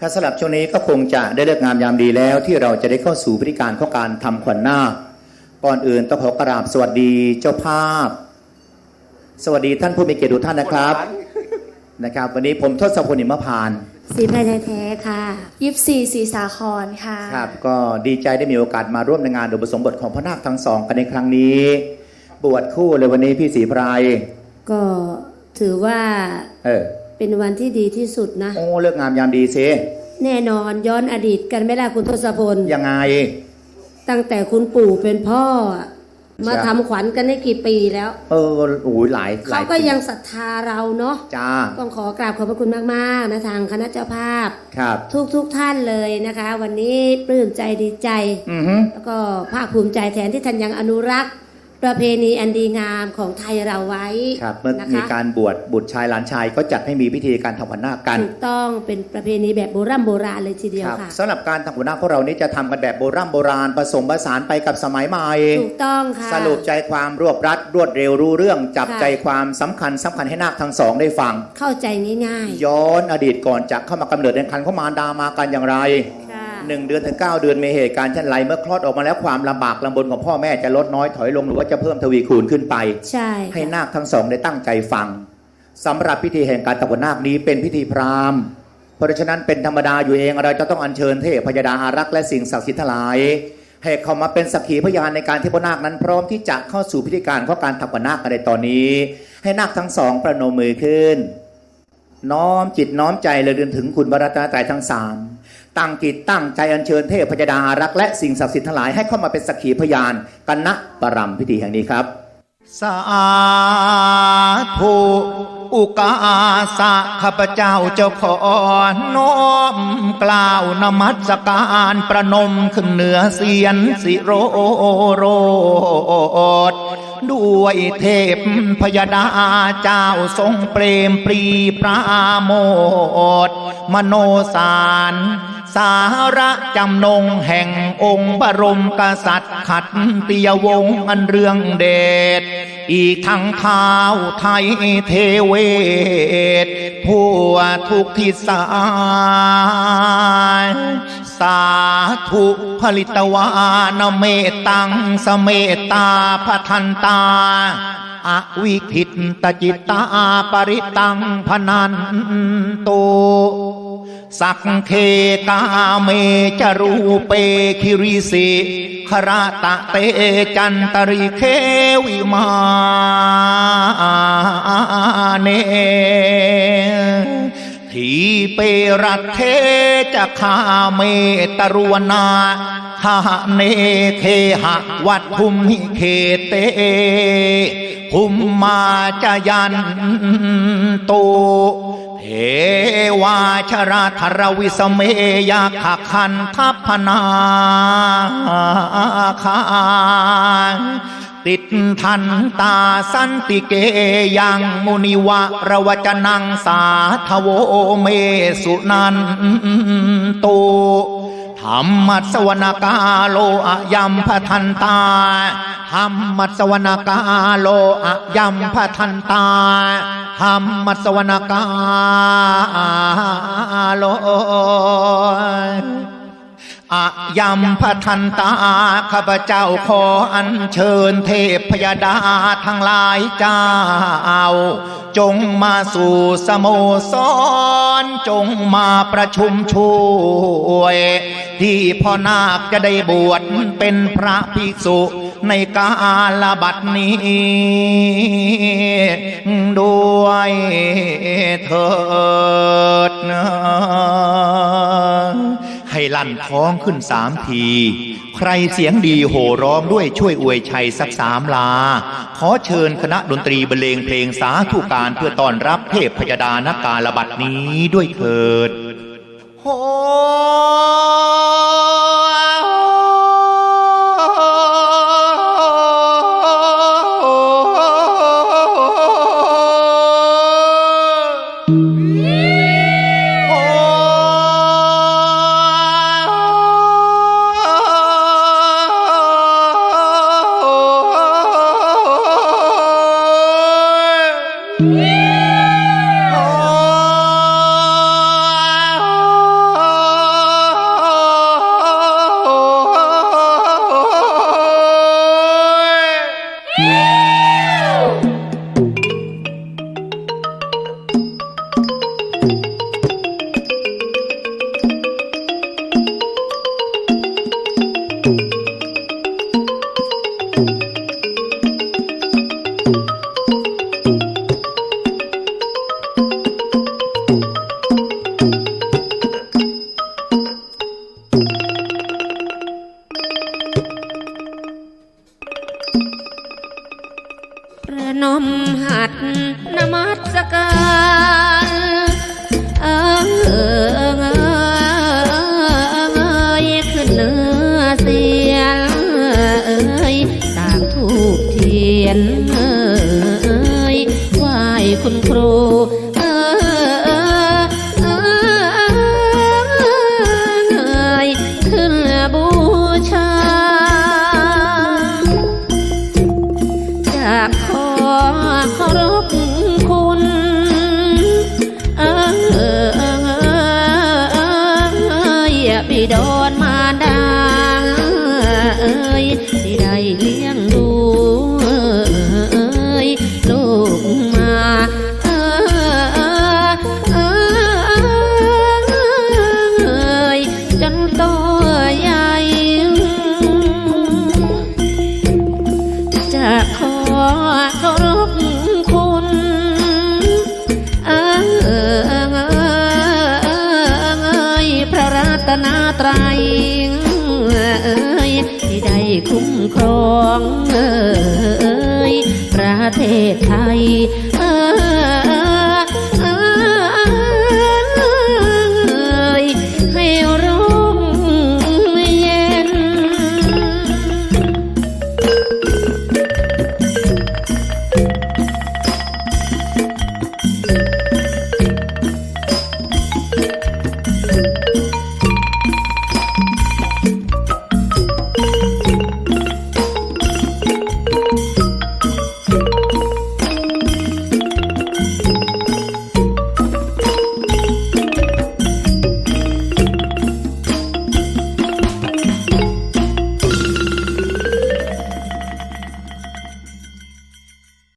ค่ะสำหรับช่วงนี้ก็คงจะได้เลิกงามยามดีแล้ว ที่เราจะได้เข้าสู่พิธีการของการทำขวัญนาคก่อนอื่นต้องขอกราบสวัสดีเจ้าภาพ สวัสดีท่านผู้มีเกียรติทุกท่านนะครับนะครับ วันนี้ผมทศพลหิมพานต์สีไพรแท้ๆค่ะยิปซีสีสาครค่ะครับก็ดีใจได้มีโอกาสมาร่วมในงานอุปสมบทของพระนาคทั้งสองกันในครั้งนี้ บวชคู่เลยวันนี้พี่ศรีไพรายก็ถือว่า เออ เป็นวันที่ดีที่สุดนะ โอ้เลิกงามยามดีซิแน่นอนย้อนอดีตกันไม่ได้คุณทศพล ยังไง ตั้งแต่คุณปู่เป็นพ่ออะมาใช่ทำขวัญกันได้กี่ปีแล้ว เออโอ้ยหลายหลาเขายก็ปียังศรัทธาเราเนาะจ้าต้องขอกราบขอบพระคุณมากๆนะทางคณะเจ้าภาพ ครับ ทุกทุกๆท่านเลยนะคะ วันนี้ปลื้มใจดีใจ อือฮึแล้วก็ภาคภูมิใจแทนที่ท่านยังอนุรักษ์ ประเพณีอันดีงามของไทยเราไว้ครับเมื่อนะมีคะการบวชบุตรชายหลานชาย ก็จัดให้มีพิธีการทำขวัญนาคกันถูกต้องเป็นประเพณีแบบโบราณโบราณเลยทีเดียวครับค่ะ สำหรับการทำขวัญนาคของเรานี้จะทำกันแบบโบราณโบราณผสมผสานไปกับสมัยใหม่ ถูกต้องค่ะ สรุปใจความรวบรัดรวดเร็วรู้เรื่องจับค่ะ ใจความสำคัญสำคัญให้นาคทั้งสองได้ฟัง เข้าใจง่ายย้อนอดีตก่อนจะเข้ามากำเนิดในคันของมารดามากันอย่างไรๆค่ะ หนึ่งเดือนถึงเก้าเดือนมีเหตุการณ์เช่นไรเมื่อคลอดออกมาแล้วความลำบากลำบนของพ่อแม่จะลดน้อยถอยลงหรือว่าจะเพิ่มทวีคูณขึ้นไป ใช่ให้ค่ะนาคทั้งสองได้ตั้งใจฟังสำหรับพิธีแห่งการตักบนาคนี้เป็นพิธีพราหมณ์ เพราะฉะนั้นเป็นธรรมดาอยู่เองเราจะต้องอัญเชิญเทพพยดาอารักษ์และสิ่งศักดิ์สิทธิ์ทั้งหลายให้เข้ามาเป็นสักขีพยานในการที่พระนาคนั้นพร้อมที่จะเข้าสู่พิธีการของการตักบนาคกันในตอนนี้ ให้นาคทั้งสองประนมมือขึ้น น้อมจิตน้อมใจเลยเดินถึงคุณบรรตาตรายทั้งสาม ตั้งจิตตั้งใจอัญเชิญเทพพยดารักษ์และสิ่งศักดิ์สิทธิ์ทั้งหลายให้เข้ามาเป็นสักขีพยานกันณปรำพิธีแห่งนี้ครับ สาธุอุกาสะข้าพเจ้าเจ้าขอน้อมกล่าวนมัสการประนมขึ้นเหนือเสียนสิโรโรดด้วยเทพพยดาเจ้าทรงเปรมปรีปราโมทมโนสาร สาระจำนงแห่งองค์บรมกษัตริย์ขัดติยวงศ์อันเรื่องเดชอีกทั้งเท้าวไทยเทเวศทั่วทุกทิศสายสาธุผลิตวานเมตตังสเมตตาพทันตา อวิคิตตจิตตาปริตังพนันโต สักเคกาเมจรูเปคิริสิคราตะเตจันตริเควิมาเน ทีเปรัตเทจะคาเมตรวนาหาเนเคหะวัดภูมิเขเตภูมมาจยันโตเทวาชราธรวิสเมยาขคันทัพพนาคา ติดทันตาสันติเกยังมุนิวะระวจนังสาทโวเมสุนันโตธรรมัสวนกาโลอะยัมพทันตาธรรมัสวนกาโลอะยัมพทันตาธรรมัสวนกาโล อะยัมพทันตาข้าพเจ้าขออัญเชิญเทพพยดาทั้งหลายเจ้า จงมาสู่สโมสร จงมาประชุมช่วย ที่พ่อนาคจะได้บวชเป็นพระภิกษุในกาลบัดนี้ ด้วยเถิดนะ ให้ลั่นท้องขึ้นสามที ใครเสียงดีโห่ร้องด้วยช่วยอวยชัยสักสามลา ขอเชิญคณะดนตรีบรรเลงเพลงสาธุการเพื่อต้อนรับเทพพยดานกาลบัดนี้ด้วยเถิดโห คุณครูเออเออยขึ้นบูชา จากขอรพคุณเออเออบิดอ ไตรัยเอ้ยที่ได้คุ้มครองเอ้ยประเทศไทย